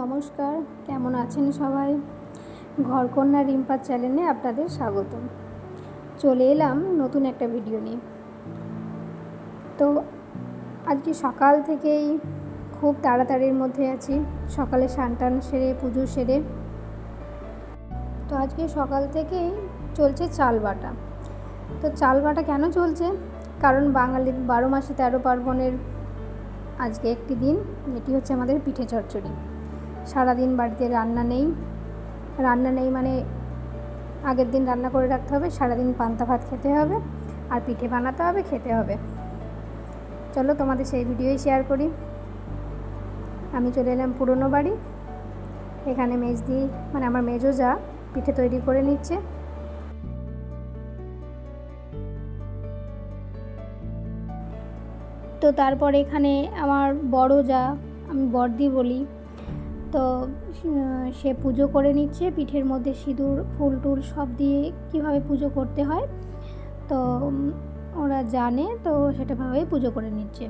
নমস্কার, কেমন আছেন সবাই? ঘরকন্যা রিম্পার চ্যানেলে আপনাদের স্বাগত চলে এলাম নতুন একটা ভিডিও নিয়ে। তো আজকে সকাল থেকেই খুব তাড়াতাড়ির মধ্যে আছি। সকালে সানটান সেরে, পুজো সেরে। তো আজকে সকাল থেকেই চলছে চাল বাটা। তো চাল বাটা কেন চলছে? কারণ বাঙালির বারো মাসে তেরো পার্বণের আজকে একটি দিন, এটি হচ্ছে আমাদের পিঠে চচ্চড়ি। সারাদিন বাড়িতে রান্না নেই। রান্না নেই মানে আগের দিন রান্না করে রাখতে হবে, সারাদিন পান্তা ভাত খেতে হবে আর পিঠে বানাতে হবে, খেতে হবে। চলো তোমাদের সেই ভিডিওই শেয়ার করি। আমি চলে এলাম পুরনো বাড়ি। এখানে মেজদি মানে আমার মেজো যা, পিঠে তৈরি করে নিচ্ছে। তো তারপর এখানে আমার বড় যা, আমি বড়দি বলি। তো সে পুজো করে নিচ্ছে। পিঠের মধ্যে সিঁদুর, ফুল টুল সব দিয়ে কীভাবে পুজো করতে হয়, তো ওরা জানে, তো সেটাভাবেই পুজো করে নিচ্ছে।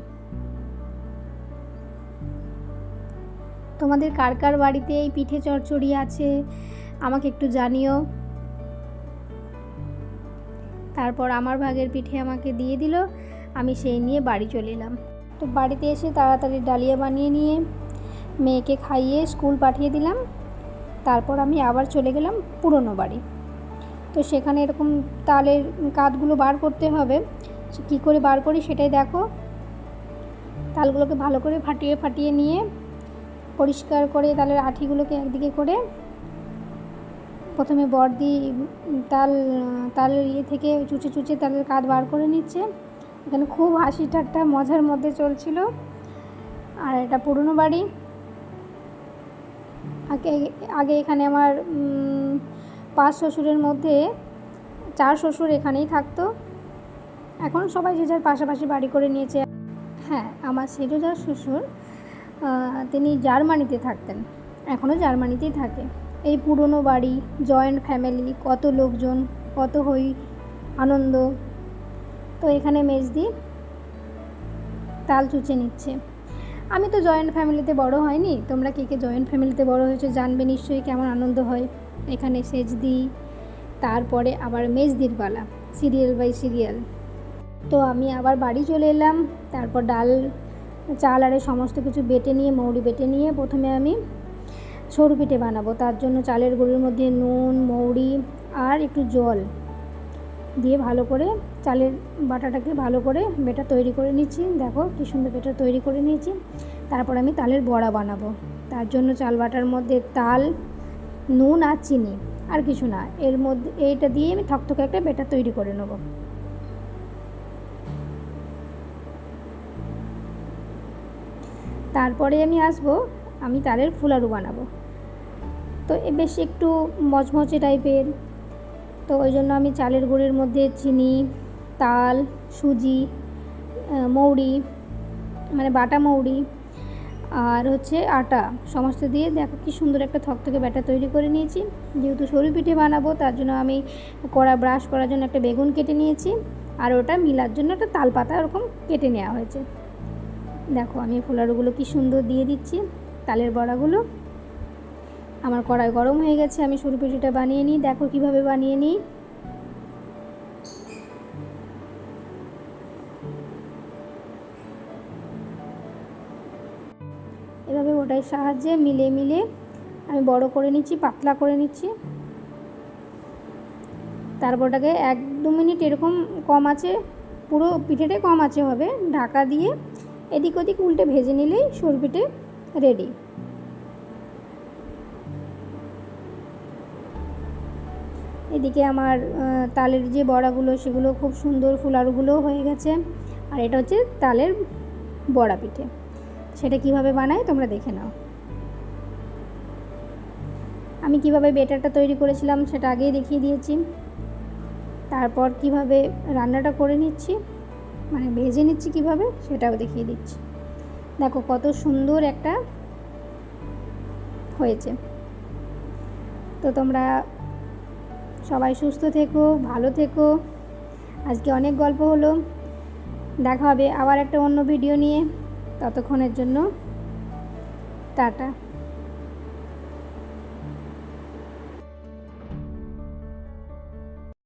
তোমাদের কার কার বাড়িতে এই পিঠে চচ্চড়ি আছে, আমাকে একটু জানিও। তারপর আমার ভাগের পিঠে আমাকে দিয়ে দিল, আমি সেই নিয়ে বাড়ি চলে এলাম। তো বাড়িতে এসে তাড়াতাড়ি ডালিয়া বানিয়ে নিয়ে মেয়েকে খাইয়ে স্কুল পাঠিয়ে দিলাম। তারপর আমি আবার চলে গেলাম পুরনো বাড়ি। তো সেখানে এরকম তালের কাঠগুলো বার করতে হবে। কী করে বার করি সেটাই দেখো। তালগুলোকে ভালো করে ফাটিয়ে ফাটিয়ে নিয়ে পরিষ্কার করে তালের আঠিগুলোকে একদিকে করে প্রথমে বর্দি তাল, তালের ইয়ে থেকে চুচে চুচে তালের কাঠ বার করে নিচ্ছে। এখানে খুব হাসি ঠাট্টা মজার মধ্যে চলছিল। আর এটা পুরনো বাড়ি। আগে আগে এখানে আমার পাঁচ শ্বশুরের মধ্যে চার শ্বশুর এখানেই থাকতো। এখন সবাই যে যার পাশাপাশি বাড়ি করে নিয়েছে। হ্যাঁ আমার সেজো যার শ্বশুর তিনি জার্মানিতে থাকতেন। এখনও জার্মানিতেই থাকে। এই পুরনো বাড়ি, জয়েন্ট ফ্যামিলি, কত লোকজন, কত হই আনন্দ। তো এখানে মেজদি তাল চুচে নিচ্ছে। আমি তো জয়েন্ট ফ্যামিলিতে বড় হয়নি। তোমরা কে কে জয়েন্ট ফ্যামিলিতে বড় হয়েছো জানবে নিশ্চয়ই, কেমন আনন্দ হয়। এখানে সেজ দিই তারপরে আবার মেজদির পালা, সিরিয়াল বাই সিরিয়াল। তো আমি আবার বাড়ি চলে এলাম, তারপর ডাল, চাল আরে সমস্ত কিছু বেটে নিয়ে, মৌরি বেটে নিয়ে প্রথমে আমি সরু পিঠে বানাবো। তার জন্য চালের গুঁড়ির মধ্যে নুন, মৌরি আর একটু জল দিয়ে ভালো করে চালের বাটাটাকে ভালো করে বেটা তৈরি করে নিচ্ছি। দেখো কী সুন্দর বেটা তৈরি করে নিয়েছি। তারপর আমি তালের বড়া বানাবো। তার জন্য চাল বাটার মধ্যে তাল, নুন আর চিনি, আর কিছু না। এর মধ্যে এইটা দিয়ে আমি থকথকে একটা বেটা তৈরি করে নেব। তারপরে আমি আসব, আমি তালের ফুলারু বানাবো। তো বেশ একটু মচমচে টাইপের তো ওই জন্য আমি চালের গুঁড়ির মধ্যে চিনি, তাল, সুজি মৌরি মানে বাটা মৌরি আর হচ্ছে আটা সমস্ত দিয়ে দেখো কি সুন্দর একটা থকথকে ব্যাটার তৈরি করে নিয়েছি। যেহেতু সরু পিঠে বানাবো, তার জন্য আমি কড়া ব্রাশ করার জন্য একটা বেগুন কেটে নিয়েছি আর ওটা মিলার জন্য একটা তাল পাতা ওরকম কেটে নেওয়া হয়েছে। দেখো আমি ফোলারগুলো কি সুন্দর দিয়ে দিচ্ছি, তালের বড়াগুলো। আমার কড়াই গরম হয়ে গেছে, আমি সরু পিঠেটা বানিয়ে নিই। দেখো কীভাবে বানিয়ে নিই। এভাবে ওটার সাহায্যে মিলে মিলে আমি বড় করে নিচ্ছি, পাতলা করে নিচ্ছি। তারপর ওটাকে এক দু মিনিট এরকম কম আছে, পুরো পিঠেটাই কম আছে হবে, ঢাকা দিয়ে এদিক ওদিক উল্টে ভেজে নিলেই সরু পিঠে রেডি এদিকে আমার তালের যে বড়াগুলো সেগুলো খুব সুন্দর ফুলারগুলোও হয়ে গেছে। আর এটা হচ্ছে তালের বড়া পিঠে। সেটা কীভাবে বানায় তোমরা দেখে নাও। আমি কীভাবে বেটারটা তৈরি করেছিলাম সেটা আগেই দেখিয়ে দিয়েছি। তারপর কীভাবে রান্নাটা করে নিচ্ছি মানে ভেজে নিচ্ছি কীভাবে সেটাও দেখিয়ে দিচ্ছি। দেখো কত সুন্দর একটা হয়েছে। তো তোমরা সবাই সুস্থ থেকো, ভালো থেকো। আজকে অনেক গল্প হলো। দেখা হবে আবার একটা অন্য ভিডিও নিয়ে। ততক্ষণের জন্য টাটা।